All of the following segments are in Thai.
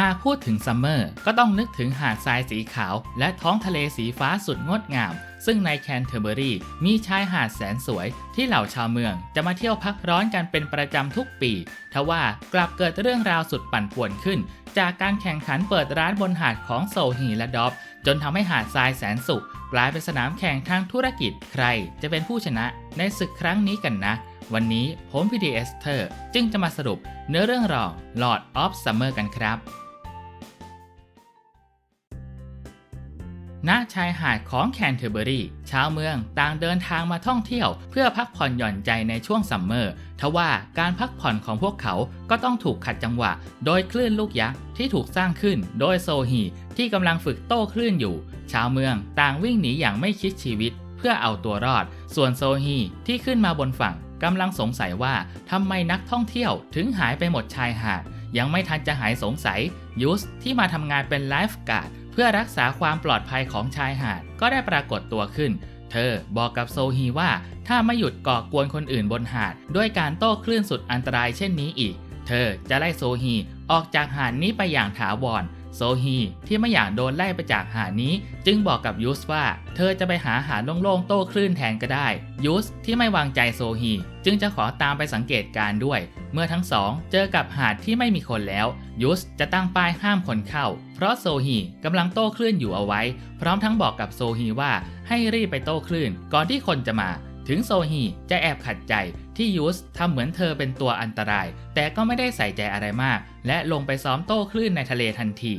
หากพูดถึงซัมเมอร์ก็ต้องนึกถึงหาดทรายสีขาว และท้องทะเลสีฟ้าสุดงดงาม ซึ่งในแคนเทอร์เบอรีมีชายหาดแสนสวย ที่เหล่าชาวเมือง จะมาเที่ยวพักร้อนกันเป็นประจำทุกปี ทว่ากลับเกิดเรื่องราวสุดปั่นป่วนขึ้น จากการแข่งขันเปิดร้านบนหาดของโซฮีและดอบจนทำให้หาดทรายแสนสุขกลายเป็นสนามแข่งทางธุรกิจใคร จะเป็นผู้ชนะในศึกครั้งนี้กันนะ วันนี้ผมพีดีเอสเตอร์จึงจะมาสรุปเนื้อเรื่องรอง Lord of Summer กันครับ ณชายหาดของแคนเทอร์เบอรีชาวเมืองต่างเดินทางมาท่องเที่ยว เพื่อพักผ่อนหย่อนใจในช่วงซัมเมอร์ทว่าการพักผ่อนของพวกเขาก็ต้องถูกขัดจังหวะ โดยคลื่นลูกยักษ์ที่ถูกสร้างขึ้นโดยโซฮีที่กำลังฝึกโต้คลื่นอยู่ ชาวเมืองต่างวิ่งหนีอย่างไม่คิดชีวิต เพื่อเอาตัวรอด ส่วนโซฮีที่ขึ้นมาบนฝั่งกำลังสงสัยว่าทำไมนักท่องเที่ยวถึงหายไปหมดชายหาดยังไม่ทันจะหายสงสัยยูสที่มาทำงานเป็นไลฟ์การ์ด พื่อรักษาความปลอดภัยของชายหาดก็ได้ปรากฏตัวขึ้น เธอบอกกับโซฮีว่า ถ้าไม่หยุดก่อกวนคนอื่นบนหาด ด้วยการโต้คลื่นสุดอันตรายเช่นนี้อีก เธอจะไล่โซฮีออกจากหาดนี้ไปอย่างถาวร โซฮีที่ไม่อยากโดนไล่ไปจากหาดนี้ จึงบอกกับยูสว่า เธอจะไปหาหาดโล่งๆโต้คลื่นแทนก็ได้ ยูสที่ไม่วางใจโซฮี จึงจะขอตามไปสังเกตการ์ด้วย เมื่อทั้งสองเจอกับหาดที่ไม่มีคนแล้วยูสจะตั้งป้ายห้ามคนเข้า เพราะโซฮีกำลังโต้คลื่นอยู่เอาไว้ พร้อมทั้งบอกกับโซฮีว่าให้รีบไปโต้คลื่น ก่อนที่คนจะมา ถึงโซฮีจะแอบขัดใจที่ยูสทำเหมือนเธอเป็นตัวอันตราย แต่ก็ไม่ได้ใส่ใจอะไรมาก และลงไปซ้อมโต้คลื่นในทะเลทันที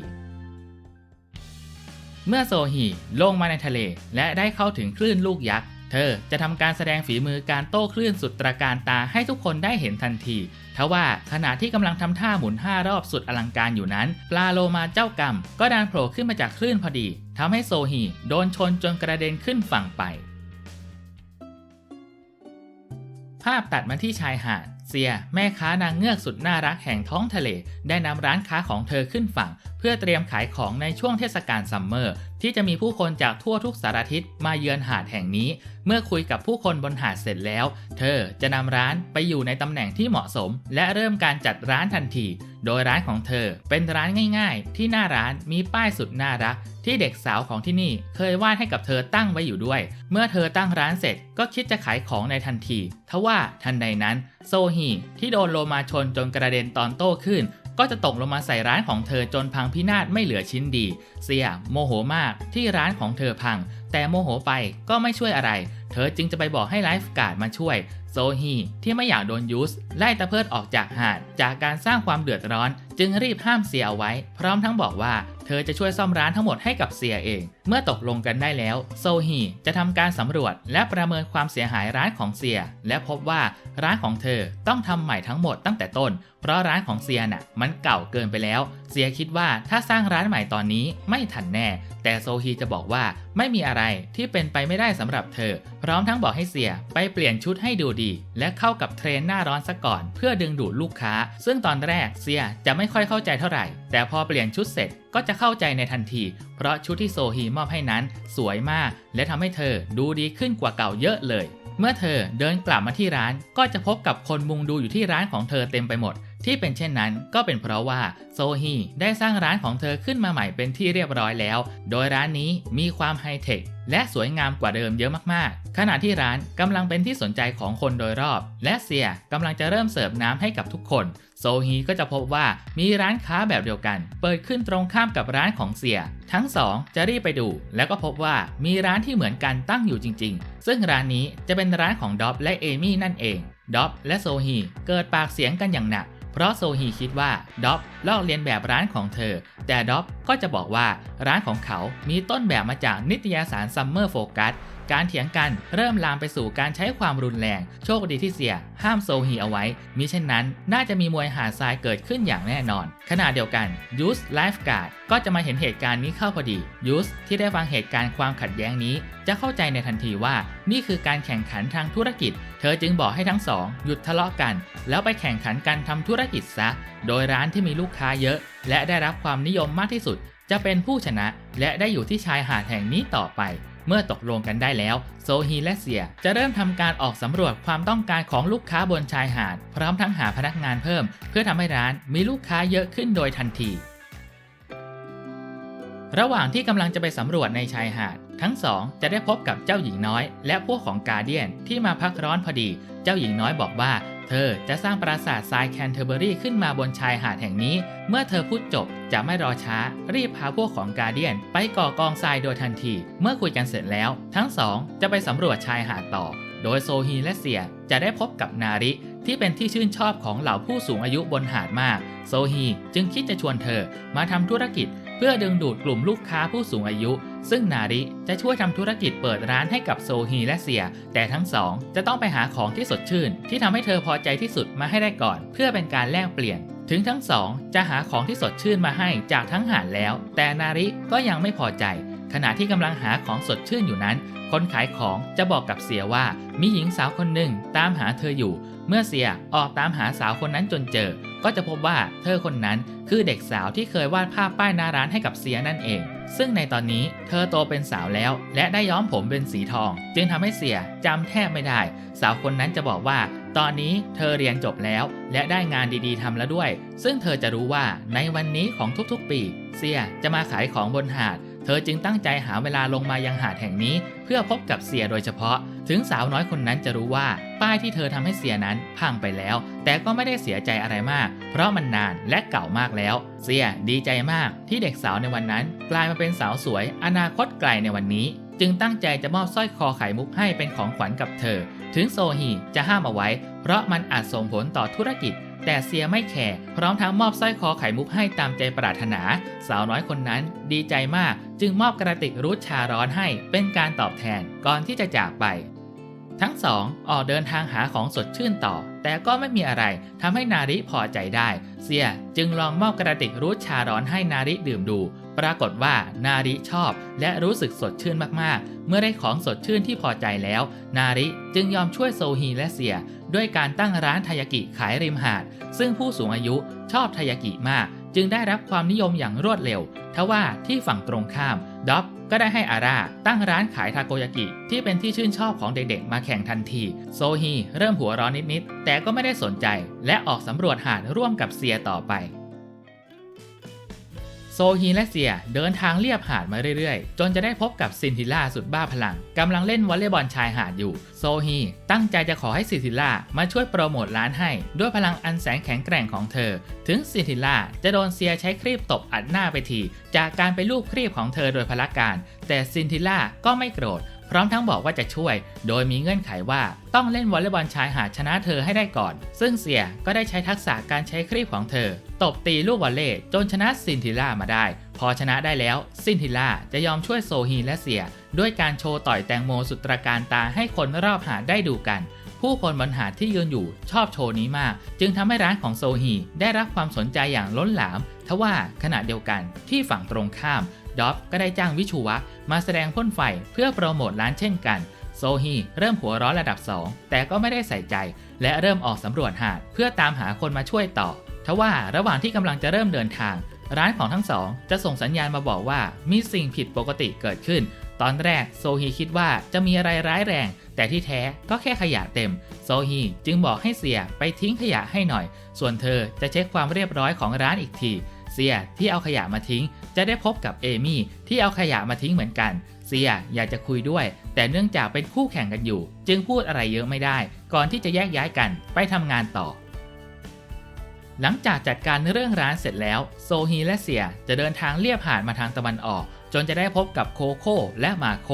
เมื่อโซฮีลงมาในทะเลและได้เข้าถึงคลื่นลูกยักษ์เธอจะทำการแสดงฝีมือการโต้คลื่นสุดตระการตาให้ทุกคนได้เห็นทันที ทว่าขณะที่กำลังทำท่าหมุน 5 รอบสุดอลังการอยู่นั้น ปลาโลมาเจ้ากรรม ก็ดันโผล่ขึ้นมาจากคลื่นพอดี ทำให้โซฮีโดนชนจนกระเด็นขึ้นฝั่งไปาพตัดมาที่ชายหาด เซีย แม่ค้านางเงือกสุดน่ารักแห่งท้องทะเล ได้นำร้านค้าของเธอขึ้นฝั่ง เพื่อเตรียมขายของในช่วงเทศกาลซัมเมอร์ ที่จะมีผู้คนจากทั่วทุกสารทิศมาเยือนหาดแห่งนี้ เมื่อคุยกับผู้คนบนหาดเสร็จแล้ว เธอจะนำร้านไปอยู่ในตำแหน่งที่เหมาะสม และเริ่มการจัดร้านทันที โดยร้านของเธอเป็นร้านง่าย ๆ ที่หน้าร้านมีป้ายสุดน่ารัก ที่เด็กสาวของที่นี่เคยวาดให้กับเธอตั้งไว้อยู่ด้วย เมื่อเธอตั้งร้านเสร็จก็คิดจะขายของในทันที ทว่าทันใดนั้น โซฮีที่โดนโลมาชนจนกระเด็นตอนโต้ขึ้น ก็จะตกลงมาใส่ร้านของเธอจนพังพินาศไม่เหลือชิ้นดี เสียโมโหมากที่ร้านของเธอพัง แต่โมโหไปก็ไม่ช่วยอะไร เธอจึงจะไปบอกให้ไลฟ์การ์ดมาช่วย ซฮีที่ไม่อยากโดนยูสไล่ตะเพิดออกจากหาด จากการสร้างความเดือดร้อน จึงรีบห้ามเสียเอาไว้ พร้อมทั้งบอกว่าเธอจะช่วยซ่อมร้านทั้งหมดให้กับเสียเอง เมื่อตกลงกันได้แล้ว โซฮีจะทำการสำรวจและประเมินความเสียหายร้านของเสีย และพบว่าร้านของเธอต้องทำใหม่ทั้งหมดตั้งแต่ต้น เพราะร้านของเซียน่ะมันเก่าเกินไปแล้วเซียคิดว่าถ้าสร้างร้านใหม่ตอนนี้ไม่ทันแน่ แต่โซฮีจะบอกว่า ไม่มีอะไรที่เป็นไปไม่ได้สำหรับเธอ พร้อมทั้งบอกให้เสียไปเปลี่ยนชุดให้ดูดี และเข้ากับเทรนหน้าร้อนซะก่อน เพื่อดึงดูดลูกค้า ซึ่งตอนแรกเซียจะไม่ค่อยเข้าใจเท่าไหร่ แต่พอเปลี่ยนชุดเสร็จก็จะเข้าใจในทันที เพราะชุดที่โซฮีมอบให้นั้น สวยมาก และทำให้เธอดูดีขึ้นกว่าเก่าเยอะเลยเมื่อเธอเดินกลับมาที่ร้านก็จะพบกับคนมุงดูอยู่ที่ร้านของเธอเต็มไปหมด ที่เป็นเช่นนั้นก็เป็นเพราะว่าโซฮีได้สร้างร้านของเธอขึ้นมาใหม่เป็นที่เรียบร้อยแล้ว โดยร้านนี้มีความไฮเทคและสวยงามกว่าเดิมเยอะมากๆ ขณะที่ร้านกำลังเป็นที่สนใจของคนโดยรอบ และเซียกำลังจะเริ่มเสิร์ฟน้ำให้กับทุกคน โซฮีก็จะพบว่ามีร้านค้าแบบเดียวกัน เปิดขึ้นตรงข้ามกับร้านของเซีย ทั้งสองจะรีบไปดู แล้วก็พบว่ามีร้านที่เหมือนกันตั้งอยู่จริง ๆ ซึ่งร้านนี้จะเป็นร้านของด็อบและเอมี่นั่นเองด็อบและโซฮีเกิดปากเสียงกันอย่างหนัก เพราะโซฮีคิดว่าด็อบลอกเลียนแบบร้านของเธอ แต่ด็อบก็จะบอกว่าร้านของเขามีต้นแบบมาจากนิตยสารซัมเมอร์โฟกัส การเถียงกันเริ่มลามไปสู่การใช้ความรุนแรง โชคดีที่เสีย ห้ามโซฮีเอาไว้มิเช่นนั้น น่าจะมีมวยหาดทรายเกิดขึ้นอย่างแน่นอน ขณะเดียวกันยูสไลฟ์การ์ดก็จะมาเห็นเหตุการณ์นี้เข้าพอดียูสที่ได้ฟังเหตุการณ์ความขัดแย้งนี้ จะเข้าใจในทันทีว่า นี่คือการแข่งขันทางธุรกิจ เธอจึงบอกให้ทั้งสองหยุดทะเลาะกัน แล้วไปแข่งขันกันทำธุรกิจซะ โดยร้านที่มีลูกค้าเยอะ และได้รับความนิยมมากที่สุด จะเป็นผู้ชนะ และได้อยู่ที่ชายหาดแห่งนี้ต่อไป เมื่อตกลงกันได้แล้ว โซฮีและเซียจะเริ่มทำการออกสำรวจความต้องการของลูกค้าบนชายหาด พร้อมทั้งหาพนักงานเพิ่ม เพื่อทำให้ร้านมีลูกค้าเยอะขึ้นโดยทันที ระหว่างที่กำลังจะไปสำรวจในชายหาด ทั้งสองจะได้พบกับเจ้าหญิงน้อย และพวกของกาเดียนที่มาพักร้อนพอดี เจ้าหญิงน้อยบอกว่า เธอจะสร้างปราสาททรายแคนเทอร์เบอรี่ขึ้นมาบนชายหาดแห่งนี้ เมื่อเธอพูดจบจะไม่รอช้า รีบพาพวกของกาเดียน ไปก่อกองทรายโดยทันที เมื่อคุยกันเสร็จแล้ว ทั้งสองจะไปสำรวจชายหาดต่อ โดยโซฮีและเสียจะได้พบกับนาริที่เป็นที่ชื่นชอบของเหล่าผู้สูงอายุบนหาดมาก โซฮีจึงคิดจะชวนเธอมาทำธุรกิจ เพื่อดึงดูดกลุ่มลูกค้าผู้สูงอายุ ซึ่งนาริจะช่วยทำธุรกิจเปิดร้านให้กับโซฮีและเสีย แต่ทั้งสองจะต้องไปหาของที่สดชื่น ที่ทำให้เธอพอใจที่สุดมาให้ได้ก่อน เพื่อเป็นการแลกเปลี่ยน ถึงทั้งสองจะหาของที่สดชื่นมาให้จากทั้งหาดแล้ว แต่นาริก็ยังไม่พอใจ ขณะที่กำลังหาของสดชื่นอยู่นั้น คนขายของจะบอกกับเสียว่ามีหญิงสาวคนหนึ่งตามหาเธออยู่ เมื่อเสียออกตามหาสาวคนนั้นจนเจอ ก็จะพบว่าเธอคนนั้นคือเด็กสาวที่เคยวาดภาพป้ายหน้าร้านให้กับเสียนั่นเอง ซึ่งในตอนนี้เธอโตเป็นสาวแล้ว และได้ย้อมผมเป็นสีทอง จึงทำให้เสียจำแทบไม่ได้ สาวคนนั้นจะบอกว่า ตอนนี้เธอเรียนจบแล้ว และได้งานดีๆทำแล้วด้วย ซึ่งเธอจะรู้ว่าในวันนี้ของทุกๆปี เสียจะมาขายของบนหาด เธอจึงตั้งใจหาเวลาลงมายังหาดแห่งนี้ เพื่อพบกับเสียโดยเฉพาะ ถึงสาวน้อยคนนั้นจะรู้ว่าป้ายที่เธอทำให้เสียนั้นพังไปแล้ว แต่ก็ไม่ได้เสียใจอะไรมาก เพราะมันนานและเก่ามากแล้ว เสียดีใจมากที่เด็กสาวในวันนั้น กลายมาเป็นสาวสวย อนาคตไกลในวันนี้ จึงตั้งใจจะมอบสร้อยคอไข่มุกให้เป็นของขวัญกับเธอ ถึงโซฮีจะห้ามเอาไว้ เพราะมันอาจส่งผลต่อธุรกิจแต่เสียไม่แคร์พร้อมทั้งมอบสร้อยคอไข่มุกให้ตามใจปรารถนา สาวน้อยคนนั้นดีใจมาก จึงมอบกระติกรูทชาร้อนให้เป็นการตอบแทนก่อนที่จะจากไป ทั้งสองออกเดินทางหาของสดชื่นต่อ แต่ก็ไม่มีอะไรทำให้นาริพอใจได้ เสียจึงลองมอบกระติกรูทชาร้อนให้นาริดื่มดู ปรากฏว่านาริชอบ และรู้สึกสดชื่นมากๆ เมื่อได้ของสดชื่นที่พอใจแล้ว นาริจึงยอมช่วยโซฮีและเสีย ด้วยการตั้งร้านทายากิขายริมหาด ซึ่งผู้สูงอายุชอบทายากิมาก จึงได้รับความนิยมอย่างรวดเร็วทว่าที่ฝั่งตรงข้ามด็อบ ก็ได้ให้อาราตั้งร้านขายทาโกยากิ ที่เป็นที่ชื่นชอบของเด็กๆ มาแข่งทันที โซฮีเริ่มหัวร้อนนิดๆ แต่ก็ไม่ได้สนใจ และออกสำรวจหาดร่วมกับเซียต่อไป โซฮีและเซียเดินทางเลียบหาดมาเรื่อยๆ จนจะได้พบกับซินทิล่าสุดบ้าพลังกำลังเล่นวอลเลย์บอลชายหาดอยู่ โซฮีตั้งใจจะขอให้ซินทิล่ามาช่วยโปรโมทร้านให้ ด้วยพลังอันแสนแข็งแกร่งของเธอ ถึงซินทิล่าจะโดนเซียใช้ครีบตบอัดหน้าไปที จากการไปลูบครีบของเธอโดยพละการ แต่ซินทิล่าก็ไม่โกรธพร้อมทั้งบอกว่าจะช่วย โดยมีเงื่อนไขว่าต้องเล่นวอลเลย์บอลชายหาดชนะเธอให้ได้ก่อน ซึ่งเสียก็ได้ใช้ทักษะการใช้ครีบของเธอ ตบตีลูกวอลเลย์จนชนะซินทิล่ามาได้ พอชนะได้แล้วซินทิล่าจะยอมช่วยโซฮีและเสีย ด้วยการโชว์ต่อยแตงโมสุดตราการตาให้คนรอบหาดได้ดูกัน ผู้คนบนหาดที่ยืนอยู่ชอบโชว์นี้มาก จึงทำให้ร้านของโซฮีได้รับความสนใจอย่างล้นหลาม ทว่าขณะเดียวกันที่ฝั่งตรงข้ามดอฟก็ได้จ้างวิชูวะมาแสดงพ่นไฟเพื่อโปรโมทร้านเช่นกันโซฮีเริ่มหัวร้อนระดับ 2 แต่ก็ไม่ได้ใส่ใจ และเริ่มออกสำรวจหาดเพื่อตามหาคนมาช่วยต่อ ทว่าระหว่างที่กำลังจะเริ่มเดินทาง ร้านของทั้งสอง จะส่งสัญญาณมาบอกว่ามีสิ่งผิดปกติเกิดขึ้น ตอนแรกโซฮีคิดว่าจะมีอะไรร้ายแรง แต่ที่แท้ก็แค่ขยะเต็ม โซฮีจึงบอกให้เสียไปทิ้งขยะให้หน่อย ส่วนเธอจะเช็คความเรียบร้อยของร้านอีกที เสียที่เอาขยะมาทิ้ง จะได้พบกับเอมี่ที่เอาขยะมาทิ้งเหมือนกัน เสียอยากจะคุยด้วย แต่เนื่องจากเป็นคู่แข่งกันอยู่ จึงพูดอะไรเยอะไม่ได้ ก่อนที่จะแยกย้ายกันไปทำงานต่อ หลังจากจัดการเรื่องร้านเสร็จแล้ว โซฮีและเสียจะเดินทางเลียบหาดมาทางตะวันออก จนจะได้พบกับโคโค่และมาโค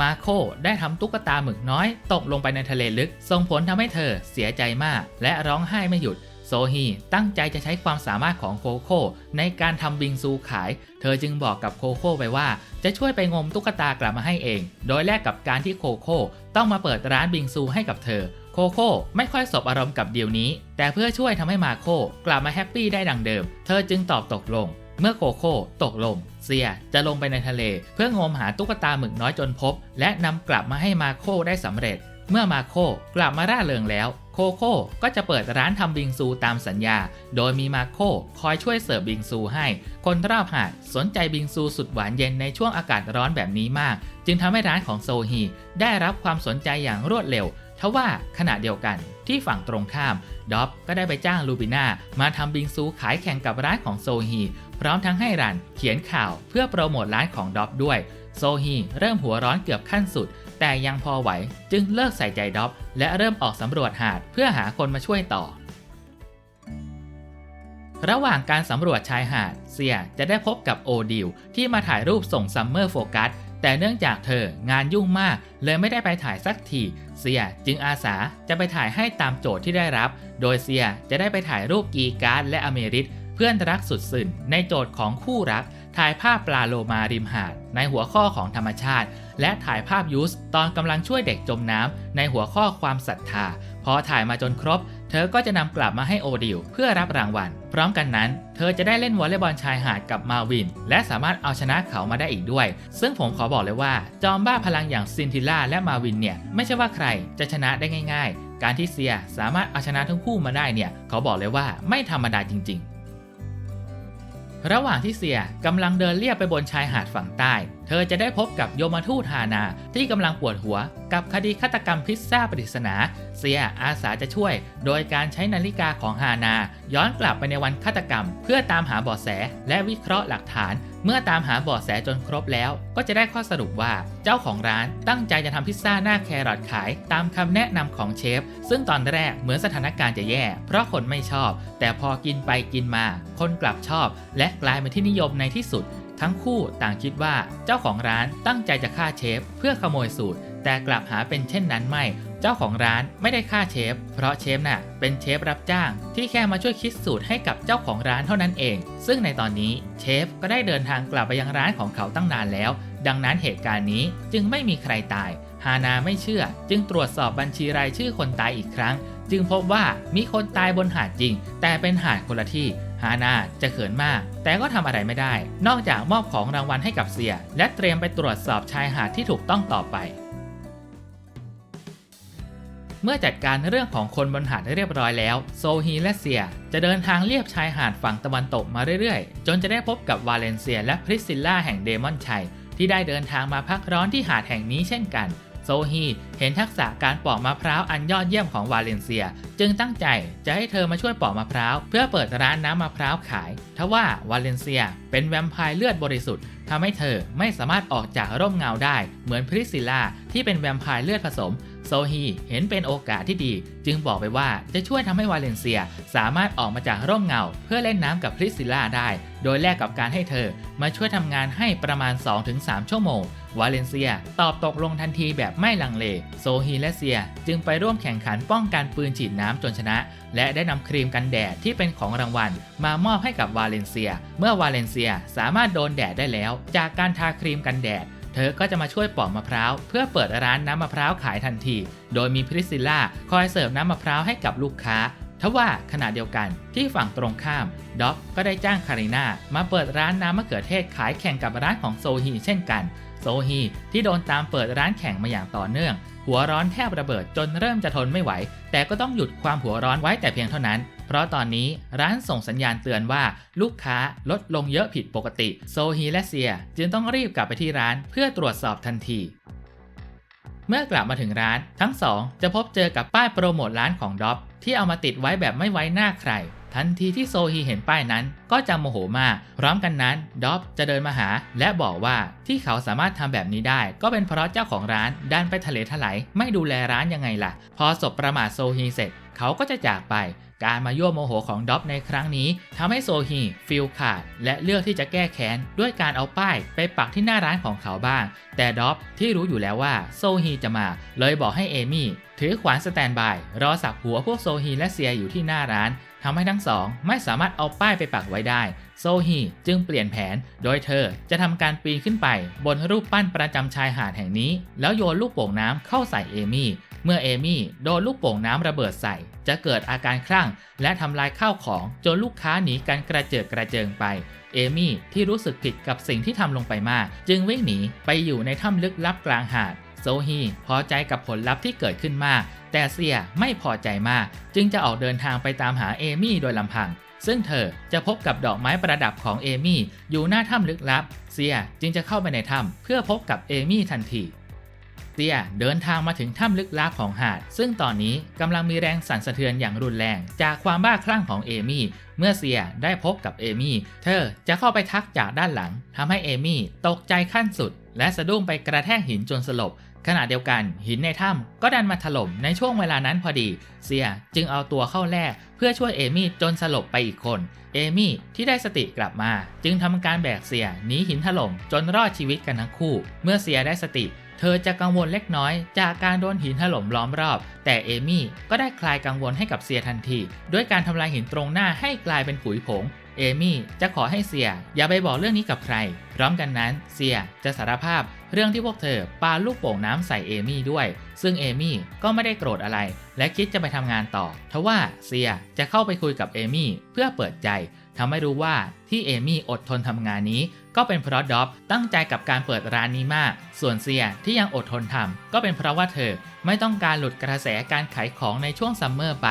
มาโคได้ทำตุ๊กตาหมึกน้อย ตกลงไปในทะเลลึก ส่งผลทำให้เธอเสียใจมาก และร้องไห้ไม่หยุดโซฮีตั้งใจจะใช้ความสามารถของโคโค่ในการทำบิงซูขาย เธอจึงบอกกับโคโค่ไปว่า จะช่วยไปงมตุ๊กตากลับมาให้เอง โดยแลกกับการที่โคโค่ต้องมาเปิดร้านบิงซูให้กับเธอ คโค่ไม่ค่อยสบอารมณ์กับดีลนี้ แต่เพื่อช่วยทำให้มาโคกลับมาแฮปปี้ได้ดังเดิม เธอจึงตอบตกลง เมื่อโคโค่ตกลง เซียจะลงไปในทะเล เพื่องมหาตุ๊กตาหมึกน้อยจนพบ และนำกลับมาให้มาโคได้สำเร็จ เมื่อมาโคกลับมาร่าเริงแล้วโคโค่ก็จะเปิดร้านทำบิงซูตามสัญญา โดยมีมาโคคอยช่วยเสิร์ฟบิงซูให้ คนรอบหาดสนใจบิงซูสุดหวานเย็นในช่วงอากาศร้อนแบบนี้มาก จึงทำให้ร้านของโซฮีได้รับความสนใจอย่างรวดเร็ว ทว่าขณะเดียวกันที่ฝั่งตรงข้ามด็อบก็ได้ไปจ้างลูบิน่ามาทำบิงซูขายแข่งกับร้านของโซฮี พร้อมทั้งให้รันเขียนข่าวเพื่อโปรโมทร้านของด็อบด้วย โซฮีเริ่มหัวร้อนเกือบขั้นสุด แต่ยังพอไหวจึงเลิกใส่ใจด็อบและเริ่มออกสำรวจหาดเพื่อหาคนมาช่วยต่อ ระหว่างการสำรวจชายหาด เซียจะได้พบกับโอดิลที่มาถ่ายรูปส่งซัมเมอร์โฟกัสแต่เนื่องจากเธองานยุ่งมากเลยไม่ได้ไปถ่ายสักที เซียจึงอาสาจะไปถ่ายให้ตามโจทย์ที่ได้รับ โดยเซียจะได้ไปถ่ายรูปกีการ์ดและอเมริตเพื่อนรักสุดสื่นในโจทย์ของคู่รัก ถ่ายภาพปลาโลมาริมหาด ในหัวข้อของธรรมชาติ และถ่ายภาพยูสตอนกำลังช่วยเด็กจมน้ำในหัวข้อความศรัทธาพอถ่ายมาจนครบ เธอก็จะนำกลับมาให้โอดิลเพื่อรับรางวัล พร้อมกันนั้น เธอจะได้เล่นวอลเลย์บอลชายหาดกับมาวิน และสามารถเอาชนะเขามาได้อีกด้วย ซึ่งผมขอบอกเลยว่า จอมบ้าพลังอย่างซินทิล่าและมาวินเนี่ย ไม่ใช่ว่าใครจะชนะได้ง่าย ๆ การที่เซียสามารถเอาชนะทั้งคู่มาได้เนี่ยขาบอกเลยว่าไม่ธรรมดาจริง ๆ ระหว่างที่เซียกำลังเดินเลียบไปบนชายหาดฝั่งใต้ เธอจะได้พบกับโยมทูตฮานาที่กำลังปวดหัว กับคดีฆาตกรรมพิซซ่าปริศนาเซียอาสาจะช่วย โดยการใช้นาฬิกาของฮานา ย้อนกลับไปในวันฆาตกรรม เพื่อตามหาเบาะแสและวิเคราะห์หลักฐาน เมื่อตามหาเบาะแสจนครบแล้ว ก็จะได้ข้อสรุปว่าเจ้าของร้านตั้งใจจะทำพิซซ่าหน้าแครอทขาย ตามคำแนะนำของเชฟ ซึ่งตอนแรกเหมือนสถานการณ์จะแย่ เพราะคนไม่ชอบ แต่พอกินไปกินมา คนกลับชอบ และกลายเป็นที่นิยมในที่สุด ทั้งคู่ต่างคิดว่าเจ้าของร้านตั้งใจจะฆ่าเชฟ เพื่อขโมยสูตร แต่กลับหาเป็นเช่นนั้นไม่ เจ้าของร้านไม่ได้ฆ่าเชฟ เพราะเชฟน่ะเป็นเชฟรับจ้าง ที่แค่มาช่วยคิดสูตรให้กับเจ้าของร้านเท่านั้นเอง ซึ่งในตอนนี้เชฟก็ได้เดินทางกลับไปยังร้านของเขาตั้งนานแล้ว ดังนั้นเหตุการณ์นี้จึงไม่มีใครตายฮานาไม่เชื่อ จึงตรวจสอบบัญชีรายชื่อคนตายอีกครั้ง จึงพบว่ามีคนตายบนหาดจริง แต่เป็นหาดคนละที่ ฮานาจะเขินมาก แต่ก็ทำอะไรไม่ได้ นอกจากมอบของรางวัลให้กับเสีย และเตรียมไปตรวจสอบชายหาดที่ถูกต้องต่อไป เมื่อจัดการเรื่องของคนบนหาดเรียบร้อยแล้ว โซฮีและเซีย จะเดินทางเลียบชายหาดฝั่งตะวันตกมาเรื่อยๆ จนจะได้พบกับวาเลนเซียและพริสซิลล่าแห่งเดมอนชัยที่ได้เดินทางมาพักร้อนที่หาดแห่งนี้เช่นกัน โซฮีเห็นทักษะการปอกมะพร้าวอันยอดเยี่ยมของวาเลนเซีย จึงตั้งใจจะให้เธอมาช่วยปอกมะพร้าวเพื่อเปิดร้านน้ำมะพร้าวขาย ทว่าวาเลนเซียเป็นแวมไพร์เลือดบริสุทธิ์ทำให้เธอไม่สามารถออกจากร่มเงาได้เหมือนพริซิลล่าที่เป็นแวมไพร์เลือดผสม โซฮีเห็นเป็นโอกาสที่ดี จึงบอกไปว่าจะช่วยทำให้วาเลนเซียสามารถออกมาจากร่มเงา เพื่อเล่นน้ำกับพริสซิลล่าได้ โดยแลกกับการให้เธอ มาช่วยทำงานให้ประมาณ 2-3 ชั่วโมง วาเลนเซียตอบตกลงทันทีแบบไม่ลังเล โซฮีและเซียจึงไปร่วมแข่งขันป้องกันปืนฉีดน้ำจนชนะ และได้นำครีมกันแดดที่เป็นของรางวัล มามอบให้กับวาเลนเซีย เมื่อวาเลนเซียสามารถโดนแดดได้แล้ว จากการทาครีมกันแดด ธอก็จะมาช่วยปอกมะพร้าวเพื่อเปิดร้านน้ำมะพร้าวขายทันที โดยมีพริสซิลล่าคอยเสิร์ฟน้ำมะพร้าวให้กับลูกค้า ทว่าขณะเดียวกันที่ฝั่งตรงข้ามด็อกก็ได้จ้างคาริน่ามาเปิดร้านน้ำมะเขือเทศขายแข่งกับร้านของโซฮีเช่นกัน โซฮีที่โดนตามเปิดร้านแข่งมาอย่างต่อเนื่อง หัวร้อนแทบระเบิดจนเริ่มจะทนไม่ไหว แต่ก็ต้องหยุดความหัวร้อนไว้แต่เพียงเท่านั้น เพราะตอนนี้ร้านส่งสัญญาณเตือนว่าลูกค้าลดลงเยอะผิดปกติ โซฮีและเซียจึงต้องรีบกลับไปที่ร้านเพื่อตรวจสอบทันที เมื่อกลับมาถึงร้าน ทั้งสองจะพบเจอกับป้ายโปรโมทร้านของด็อบที่เอามาติดไว้แบบไม่ไว้หน้าใคร ทันทีที่โซฮีเห็นป้ายนั้นก็จะโมโหมาก พร้อมกันนั้นด็อบจะเดินมาหา และบอกว่าที่เขาสามารถทำแบบนี้ได้ ก็เป็นเพราะเจ้าของร้านดันไปทะเลถลายไม่ดูแลร้านยังไงล่ะ พอสบประมาทโซฮีเสร็จ เขาก็จะจากไป การมายั่วโมโหของด็อบในครั้งนี้ทำให้โซฮีฟิลขาด และเลือกที่จะแก้แค้นด้วยการเอาป้ายไปปักที่หน้าร้านของเขาบ้าง แต่ด็อบที่รู้อยู่แล้วว่าโซฮีจะมา เลยบอกให้เอมี่ถือขวานสแตนบายรอสับหัวพวกโซฮีและเซียอยู่ที่หน้าร้าน ทำให้ทั้งสองไม่สามารถเอาป้ายไปปักไว้ได้ โซฮีจึงเปลี่ยนแผน โดยเธอจะทำการปีนขึ้นไป บนรูปปั้นประจำชายหาดแห่งนี้ แล้วโยนลูกโป่งน้ำเข้าใส่เอมี่ เมื่อเอมี่โดนลูกโป่งน้ำระเบิดใส่ จะเกิดอาการคลั่ง และทำลายข้าวของจนลูกค้าหนีกันกระเจิดกระเจิงไปเอมี่ที่รู้สึกผิดกับสิ่งที่ทำลงไปมาก จึงวิ่งหนีไปอยู่ในถ้ำลึกลับกลางหาด โซฮีพอใจกับผลลัพธ์ที่เกิดขึ้นมาก แต่เซียไม่พอใจมาก จึงจะออกเดินทางไปตามหาเอมี่โดยลำพัง ซึ่งเธอจะพบกับดอกไม้ประดับของเอมี่อยู่หน้าถ้ำลึกลับ เซียจึงจะเข้าไปในถ้ำเพื่อพบกับเอมี่ทันทีเซียเดินทางมาถึงถ้ำลึกลับของหาด ซึ่งตอนนี้กำลังมีแรงสั่นสะเทือนอย่างรุนแรง จากความบ้าคลั่งของเอมี่ เมื่อเซียได้พบกับเอมี่ เธอจะเข้าไปทักจากด้านหลังทำให้เอมี่ตกใจขั้นสุด และสะดุ้งไปกระแทกหินจนสลบ ขณะเดียวกันหินในถ้ำก็ดันมาถล่มในช่วงเวลานั้นพอดี เซียจึงเอาตัวเข้าแลกเพื่อช่วยเอมี่จนสลบไปอีกคน เอมี่ที่ได้สติกลับมา จึงทำการแบกเสียหนีหินถล่มจนรอดชีวิตกันทั้งคู่ เมื่อเสียได้สติ เธอจะกังวลเล็กน้อยจากการโดนหินถล่มล้อมรอบ แต่เอมี่ก็ได้คลายกังวลให้กับเสียทันที ด้วยการทำลายหินตรงหน้าให้กลายเป็นผุยผง เอมี่จะขอให้เสียอย่าไปบอกเรื่องนี้กับใคร พร้อมกันนั้นเสียจะสารภาพเรื่องที่พวกเธอปาลูกโป่งน้ำใส่เอมี่ด้วย ซึ่งเอมี่ก็ไม่ได้โกรธอะไร และคิดจะไปทำงานต่อ ทว่าเสียจะเข้าไปคุยกับเอมี่เพื่อเปิดใจ ทำให้รู้ว่าที่เอมี่อดทนทำงานนี้ ก็เป็นเพราะด็อบตั้งใจกับการเปิดร้านนี้มาก ส่วนเซียที่ยังอดทนทำก็เป็นเพราะว่าเธอไม่ต้องการหลุดกระแสการขายของในช่วงซัมเมอร์ไป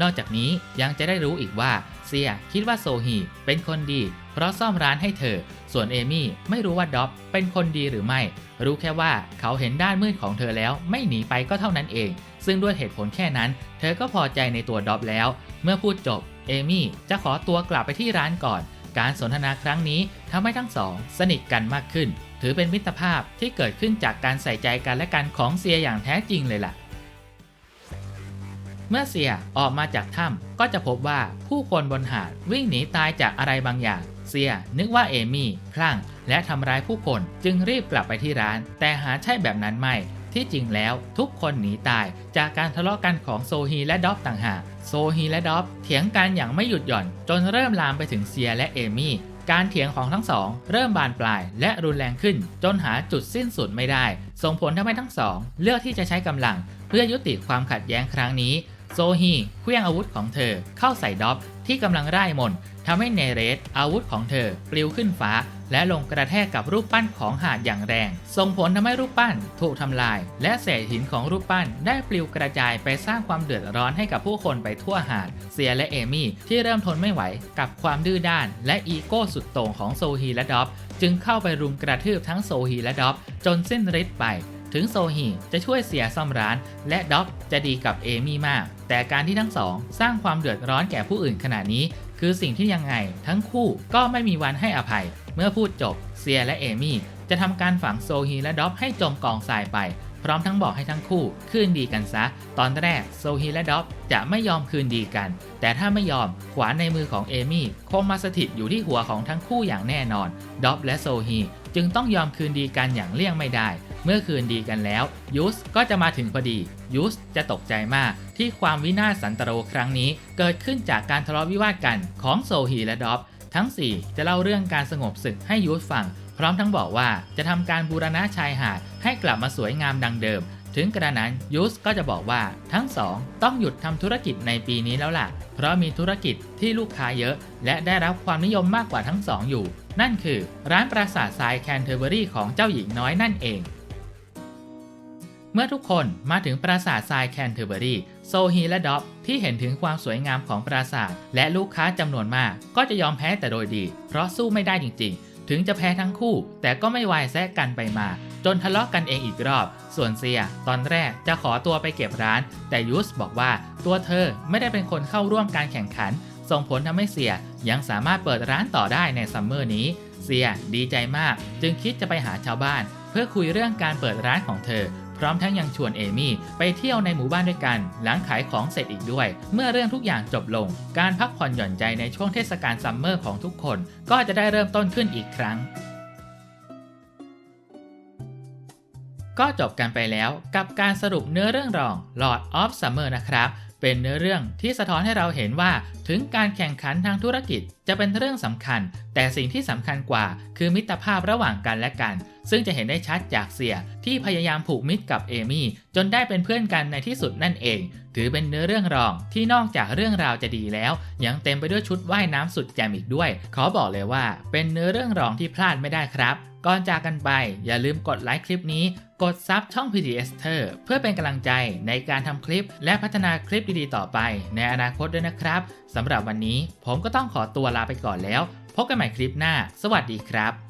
นอกจากนี้ยังจะได้รู้อีกว่าเซียคิดว่าโซฮีเป็นคนดี เพราะซ่อมร้านให้เธอ ส่วนเอมี่ไม่รู้ว่าด็อบเป็นคนดีหรือไม่ รู้แค่ว่าเขาเห็นด้านมืดของเธอแล้ว ไม่หนีไปก็เท่านั้นเอง ซึ่งด้วยเหตุผลแค่นั้น เธอก็พอใจในตัวด็อบแล้ว เมื่อพูดจบ เอมี่จะขอตัวกลับไปที่ร้านก่อน การสนทนาครั้งนี้ทำให้ทั้งสอง สนิทกันมากขึ้น ถือเป็นมิตรภาพที่เกิดขึ้นจากการใส่ใจกันและกันของเซียอย่างแท้จริงเลยล่ะ เมื่อเซียออกมาจากถ้ำก็จะพบว่าผู้คนบนหาดวิ่งหนีตายจากอะไรบางอย่าง เซียนึกว่าเอมี่คลั่งและทำร้ายผู้คนจึงรีบกลับไปที่ร้าน แต่หาใช่แบบนั้นไม่ ที่จริงแล้วทุกคนหนีตายจากการทะเลาะกันของโซฮีและด็อบต่างหาก โซฮีและด็อบเถียงกันอย่างไม่หยุดหย่อน จนเริ่มลามไปถึงเซียและเอมี่การเถียงของทั้งสอง เริ่มบานปลายและรุนแรงขึ้น จนหาจุดสิ้นสุดไม่ได้ ส่งผลทำให้ทั้งสอง เลือกที่จะใช้กำลัง เพื่อยุติความขัดแย้งครั้งนี้ โซฮีเคลื่องอาวุธของเธอเข้าใส่ด็อบที่กำลังร่ายมน ทำให้เนเรสอาวุธของเธอปลิวขึ้นฟ้า และลงกระแทกกับรูปปั้นของหาดอย่างแรง ส่งผลทำให้รูปปั้นถูกทำลาย และเศษหินของรูปปั้นได้ปลิวกระจายไปสร้างความเดือดร้อนให้กับผู้คนไปทั่วหาด เซียและเอมี่ที่เริ่มทนไม่ไหวกับความดื้อด้าน และอีโก้สุดโต่งของโซฮีและด็อบจึงเข้าไปรุมกระทืบทั้งโซฮีและด็อบจนสิ้นฤทธิ์ไป ถึงโซฮีจะช่วยเสียซ่อมร้าน และด็อบจะดีกับเอมี่มาก แต่การที่ทั้งสอง สร้างความเดือดร้อนแก่ผู้อื่นขนาดนี้ คือสิ่งที่ยังไงทั้งคู่ก็ไม่มีวันให้อภัย เมื่อพูดจบเซียและเอมี่จะทำการฝังโซฮีและด็อบให้จมกองทรายไป พร้อมทั้งบอกให้ทั้งคู่คืนดีกันซะ ตอนแรกโซฮีและด็อบจะไม่ยอมคืนดีกัน แต่ถ้าไม่ยอมขวานในมือของเอมี่คงมาสถิตอยู่ที่หัวของทั้งคู่อย่างแน่นอนด็อบและโซฮีจึงต้องยอมคืนดีกันอย่างเลี่ยงไม่ได้ เมื่อคืนดีกันแล้วยูสก็จะมาถึงพอดียูสจะตกใจมากที่ความวินาศสันตโรครั้งนี้ เกิดขึ้นจากการทะเลาะวิวาทกันของโซฮีและด็อบทั้ง 4 จะเล่าเรื่องการสงบศึกให้ยูสฟัง พร้อมทั้งบอกว่าจะทำการบูรณะชายหาดให้กลับมาสวยงามดังเดิม ถึงกระนั้นยูสก็จะบอกว่าทั้งสองต้องหยุดทำธุรกิจในปีนี้แล้วล่ะ เพราะมีธุรกิจที่ลูกค้าเยอะ และได้รับความนิยมมากกว่าทั้งสองอยู่ นั่นคือร้านปราสาททรายแคนเทอร์เบอรี่ของเจ้าหญิงน้อยนั่นเอง เมื่อทุกคนมาถึงปราสาททรายแคนเทอร์เบอรี่โซฮีและด็อบที่เห็นถึงความสวยงามของปราสาท และลูกค้าจำนวนมาก ก็จะยอมแพ้แต่โดยดี เพราะสู้ไม่ได้จริง ๆ ถึงจะแพ้ทั้งคู่ แต่ก็ไม่วายแซะกันไปมา จนทะเลาะกันเองอีกรอบ ส่วนเซีย ตอนแรกจะขอตัวไปเก็บร้าน แต่ยุสบอกว่าตัวเธอไม่ได้เป็นคนเข้าร่วมการแข่งขัน ส่งผลทำให้เซียยังสามารถเปิดร้านต่อได้ในซัมเมอร์นี้ เซียดีใจมาก จึงคิดจะไปหาชาวบ้าน เพื่อคุยเรื่องการเปิดร้านของเธอ พร้อมทั้งยังชวนเอมี่ไปเที่ยวในหมู่บ้านด้วยกัน หลังขายของเสร็จอีกด้วย เมื่อเรื่องทุกอย่างจบลง การพักผ่อนหย่อนใจในช่วงเทศกาลซัมเมอร์ของทุกคน ก็จะได้เริ่มต้นขึ้นอีกครั้งก็จบกันไปแล้วกับการสรุปเนื้อเรื่องรอง Lord of Summer นะครับ เป็นเนื้อเรื่องที่สะท้อนให้เราเห็นว่าถึงการแข่งขันทางธุรกิจจะเป็นเรื่องสำคัญ แต่สิ่งที่สำคัญกว่า คือมิตรภาพระหว่างกันและกัน ซึ่งจะเห็นได้ชัดจากเสียที่พยายามผูกมิตรกับเอมี่จนได้เป็นเพื่อนกันในที่สุดนั่นเอง ถือเป็นเนื้อเรื่องรองที่นอกจากเรื่องราวจะดีแล้ว ยังเต็มไปด้วยชุดว่ายน้ำสุดแจ่มอีกด้วย ขอบอกเลยว่า เป็นเนื้อเรื่องรองที่พลาดไม่ได้ครับ ก่อนจากกันไปอย่าลืมกดไลค์คลิปนี้ กดซับช่อง PTS เ e r เพื่อเป็นกำลังใจในการทำคลิป และพัฒนาคลิปดีๆต่อไป ในอนาคตด้วยนะครับสำหรับวันนี้ผมก็ต้องขอตัวลาไปก่อนแล้ว พบกันใหม่คลิปหน้า สวัสดีครับ